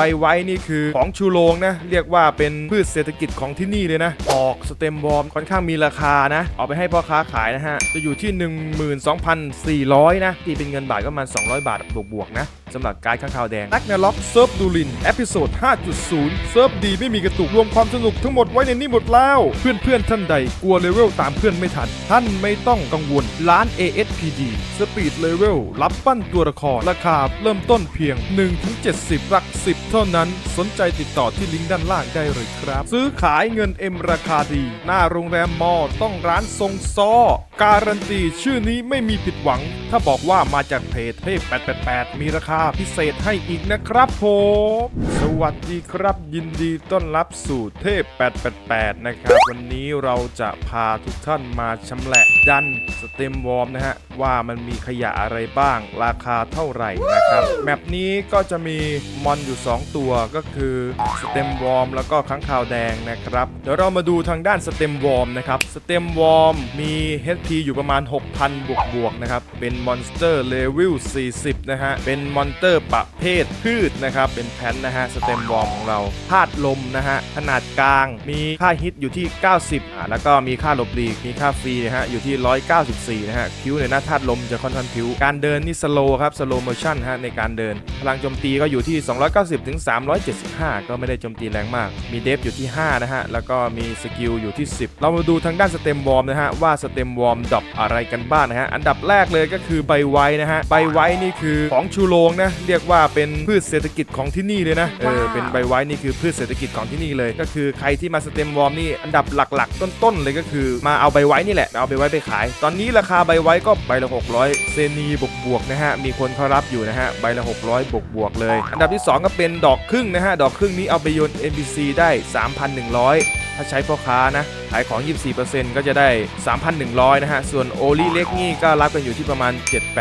ใบไว้นี่คือของชูโรงนะ เรียกว่าเป็นพืชเศรษฐกิจของที่นี่เลยนะออกสเต็มบอมค่อนข้างมีราคานะ เอาไปให้พ่อค้าขายนะฮะ จะอยู่ที่ 12,400 นะตีเป็นเงินบาทก็ประมาณ200 บาทบวกๆนะสำหรับการข้างคาวแดงนักนล็อกเซิร์ฟดูลินเอพิโซด 5.0 เซิร์ฟดีไม่มีกระตุกรวมความสนุกทั้งหมดไว้ในนี้หมดแล้ว เพื่อนๆท่านใดกลัวเลเวลตามเพื่อนไม่ทัน ท่านไม่ต้องกังวลร้าน ASPD สปีดเลเวลรับปั้นตัวละครราคาเริ่มต้นเพียง 1-70 หลัก 10 เท่านั้นสนใจติดต่อที่ลิงก์ด้านล่างได้เลยครับ ซื้อขายเงินเอ็มราคาดี หน้าโรงแรมมอต้องร้านทรงซอ การันตีชื่อนี้ไม่มีผิดหวัง ถ้าบอกว่ามาจากเพจเทพ 888 มีราคาพิเศษให้อีกนะครับผมสวัสดีครับ ยินดีต้อนรับสู่เทพ 888 นะครับ วันนี้เราจะพาทุกท่านมาชำแหละดันสเต็มวอร์มนะฮะ ว่ามันมีขยะอะไรบ้าง ราคาเท่าไหร่นะครับ แมปนี้ก็จะมีมอนอยู่ 2 ตัวก็คือสเต็มวอร์มแล้วก็ค้างคาวแดงนะครับ เดี๋ยวเรามาดูทางด้านสเต็มวอร์มนะครับสเต็มวอร์มมี HP อยู่ประมาณ 6,000 บวกบวกนะครับ เป็นมอนสเตอร์เลเวล 40 นะฮะ เป็นมอนเตอร์ประเภทพืชนะครับ เป็นแพนนะฮะ สเต็มวอร์มของเราธาตุลมนะฮะ ขนาดกลาง มีค่าฮิตอยู่ที่ 90อ่าแล้วก็มีค่าหลบหลีก มีค่าฟรีนะฮะ อยู่ที่ 194 นะฮะ คิ้วในหน้าธาตุลมจะค่อนข้างคิ้วการเดินนี่สโลครับ สโลโมชั่นฮะในการเดิน พลังโจมตีก็อยู่ที่ 290ถึง375 ก็ไม่ได้โจมตีแรงมาก มีเดฟอยู่ที่ 5 นะฮะ แล้วก็มีสกิลอยู่ที่ 10 เรามาดูทางด้านสเต็มวอร์มนะฮะ ว่าสเต็มวอร์มดรอปอะไรกันบ้างนะฮะ อันดับแรกเลยก็คือใบไว้นะฮะ ใบไว้นี่คือของชูโรงนะ เรียกว่าเป็นพืชเศรษฐกิจของที่นี่เลยนะ เออ เป็นใบไว้นี่คือพืชเศรษฐกิจของที่นี่เลย ก็คือใครที่มาสเต็มวอร์มนี่ อันดับหลัก ๆ ต้นๆเลยก็คือ มาเอาใบไว้นี่แหละ เอาใบไว้ไปขาย ตอนนี้ราคาใบไว้ก็ใบละ 600 เซนีบวกบวกๆนะฮะ มีคนเขารับอยู่นะฮะ ใบละ 600 บวกบวกๆเลย อันดับที่ 2 ก็เป็นดอกครึ่งนะฮะ ดอกครึ่งนี้เอาไปโยน NPC ได้ 3,100 ถ้าใช้พ่อค้านะ ขายของ 24%ก็จะได้ 3,100 นะฮะ ส่วนโอลิเล็กนี่ก็รับกันอยู่ที่ประมาณ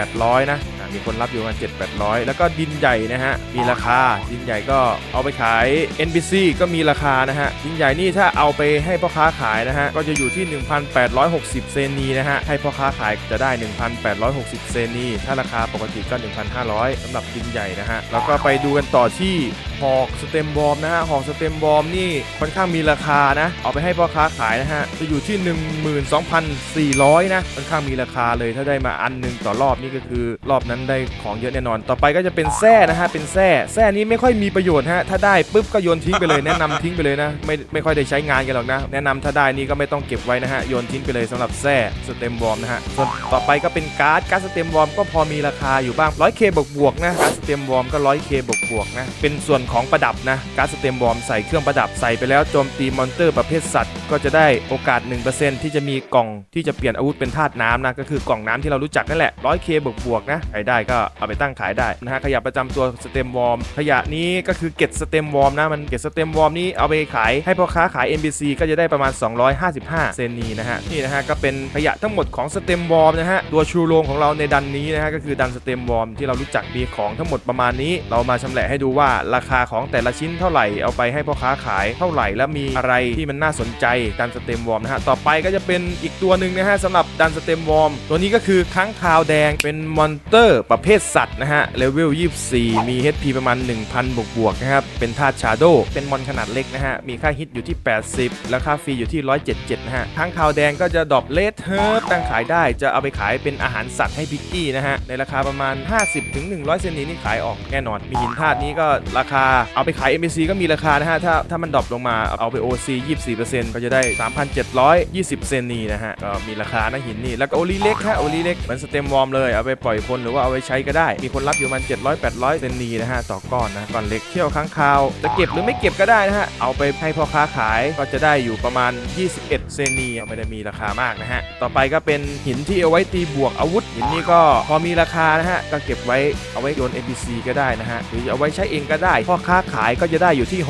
7-800 นะอะมีคนรับอยู่ประมาณ7-800 แล้วก็ดินใหญ่นะฮะ มีราคา ดินใหญ่ก็เอาไปขาย NPC ก็มีราคานะฮะ ดินใหญ่นี่ถ้าเอาไปให้พ่อค้าขายนะฮะ ก็จะอยู่ที่ 1,860 เซนีนะฮะ ให้พ่อค้าขายจะได้ 1,860 เซนี ถ้าราคาปกติก็ 1,500สำหรับดินใหญ่นะฮะ แล้วก็ไปดูกันต่อที่หอกสเต็มบอมนะฮะหอกสเต็มบอมนี่ค่อนข้างมีราคานะ เอาไปให้พ่อค้าขายนะฮะจะอยู่ที่ 12,400 นะค่อนข้างมีราคาเลยถ้าได้มาอันหนึ่งต่อรอบนี่ก็คือ รอบนั้นได้ของเยอะแน่นอน ต่อไปก็จะเป็นแส้นะฮะเป็นแส้แส้นี้ไม่ค่อยมีประโยชน์ฮะถ้าได้ปุ๊บก็โยนทิ้งไปเลยแนะนำทิ้งไปเลยนะไม่ไม่ค่อยได้ใช้งานกันหรอกนะ แนะนำถ้าได้นี่ก็ไม่ต้องเก็บไว้นะฮะโยนทิ้งไปเลยสำหรับแส้สเต็มวอร์มนะฮะส่วนต่อไปก็เป็นการ์ดการ์ดสเต็มวอร์มก็พอมีราคาอยู่บ้าง 100k บวกบวกนะการ์ดสเต็มวอร์มก็ 100k บวกบวกนะเป็นส่วนของประดับนะการ์ดสเต็มวอร์มใส่เครื่องประดับใส่ไปแล้วโจมตีมอนเตอร์ประเภทสัตว์ ก็จะได้โอกาส 1%ที่จะมีกล่องที่จะเปลี่ยนอาวุธเป็นธาตุน้ำนะก็คือกล่องน้ำที่เรารู้จักนั่นแหละ 100k บวกบวกๆนะใครได้ก็เอาไปตั้งขายได้นะฮะขยะประจำตัวสเต็มวอร์มขยะนี้ก็คือเก็ตสเต็มวอร์มนะมันเก็ตสเต็มวอร์มนี้เอาไปขายให้พ่อค้าขาย NPC ก็จะได้ประมาณ 255 เซนนีนะฮะนี่นะฮะก็เป็นขยะทั้งหมดของสเต็มวอร์มนะฮะตัวชูโรงของเราในดันนี้นะฮะก็คือดันสเต็มวอร์มที่เรารู้จักมีของทั้งหมดประมาณนี้ เรามาชำแหละให้ดูว่าราคาของแต่ละชิ้นเท่าไหร่เอาไปให้พ่อค้าขายเท่าไหร่และมีอะไรที่มันน่าสนใจดันสเต็มวอร์มนะฮะต่อไปก็จะเป็นอีกตัวหนึ่งนะฮะสำหรับดันสเต็มวอร์มตัวนี้ก็คือค้างคาวแดงเป็นมอนเตอร์ประเภทสัตว์นะฮะเลเวล24 มี HP ประมาณ 1,000 บวกบวกๆนะครับเป็นธาตุชาโดเป็นมอนขนาดเล็กนะฮะมีค่าฮิตอยู่ที่ 80 แล้วค่าฟรีอยู่ที่ 177 นะฮะค้างคาวแดงก็จะดรอปเลทเฮิร์บตั้งขายได้จะเอาไปขายเป็นอาหารสัตว์ให้พิกกี้นะฮะในราคาประมาณ 50-100 เซนนี้นี่ขายออกแน่นอน มีหินธาตุนี้ก็ราคาเอาไปขาย MBC ก็มีราคานะฮะ ถ้าถ้ามันดรอปลงมาเอาไป OC 24%ก็จะได้ 3,720 เซนนีนะฮะ ก็มีราคานะหินนี่ แล้วก็โอลีเล็กฮะโอลีเล็กเหมือนสเต็มวอร์มเลย เอาไปปล่อยคนหรือว่าเอาไปใช้ก็ได้ มีคนรับอยู่ประมัน 700 800 เซนนีนะฮะ ต่อก้อนนะก้อนเล็กเที่ยวค้างคาว จะเก็บหรือไม่เก็บก็ได้นะฮะ เอาไปให้พ่อค้าขายก็จะได้อยู่ประมาณ 21 เซนนีไม่ได้มีราคามากนะฮะ ต่อไปก็เป็นหินที่เอาไว้ตีบวกอาวุธ หินนี่ก็พอมีราคานะฮะก็เก็บไว้เอาไว้โยน NPC ก็ได้นะฮะหรือเอาไว้ใช้เองก็ได้พ่อค้าขายก็จะได้อยู่ที่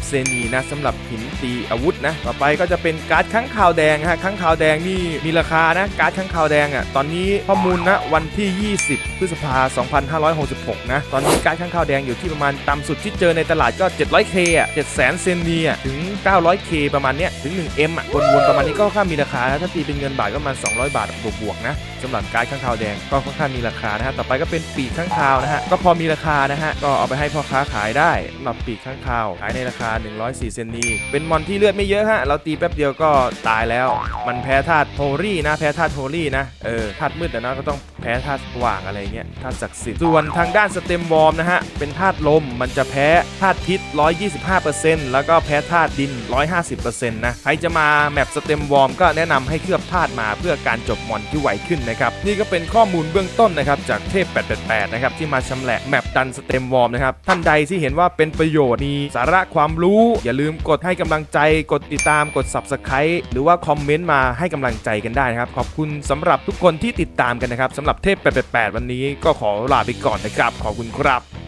620 เซนีนะสำหรับหินตีอาวุธนะต่อไปก็จะเป็นการ์ดค้างคาวแดงฮะค้างคาวแดงนี่มีราคานะการ์ดค้างคาวแดงอะตอนนี้ข้อมูลนะวันที่ 20 พฤษภา 2566 นะตอนนี้การ์ดค้างคาวแดงอยู่ที่ประมาณต่ำสุดที่เจอในตลาดก็ 700k อะ700,000 เซนีอะถึง 900k ประมาณเนี้ยถึง 1m อะวนๆประมาณนี้ก็ค่ามีราคานะถ้าตีเป็นเงินบาทก็ประมาณ 200 บาทบวกๆนะสำหรับการ์ดข้างคาวแดงก็ค่อนข้างมีราคานะฮะต่อไปก็เป็นปีกข้างคาวนะฮะก็พอมีราคานะฮะก็เอาไปให้พ่อค้าขายายได้สำหรับปีกข้างคาว ขายในราคา 104 เซนนีเป็นมอนที่เลือดไม่เยอะฮะ เราตีแป๊บเดียวก็ตายแล้ว มันแพ้ธาตุโทรี่นะ แพ้ธาตุโทรี่นะ เออ ธาตุมืดอะนะก็ต้อง แพ้ธาตุว่างอะไรเงี้ยธาตุศักดิ์สิทธิ์ส่วนทางด้านสเต็มวอร์มนะฮะ เป็นธาตุลมมันจะแพ้ธาตุพิษ 125%แล้วก็แพ้ธาตุดิน 150%นะใครจะมาแมปสเต็มวอร์มก็แนะนำให้เคลือบธาตุมาเพื่อการจบมอนที่ไวขึ้นนะครับ นี่ก็เป็นข้อมูลเบื้องต้นนะครับ จากเทพ 888 นะครับ ที่มาชำแหละแมปดันสเต็มวอร์มนะครับ ท่านใดที่เห็นว่าเป็นประโยชน์มีสาระความรู้ อย่าลืมกดให้กำลังใจกดติดตามกด Subscribe หรือว่าคอมเมนต์มาให้กำลังใจกันได้นะครับขอบคุณสำหรับทุกคนที่ติดตามกันนะครับสำหรับเทพ888 วันนี้ก็ขอลาไปก่อนนะครับ ขอบคุณครับ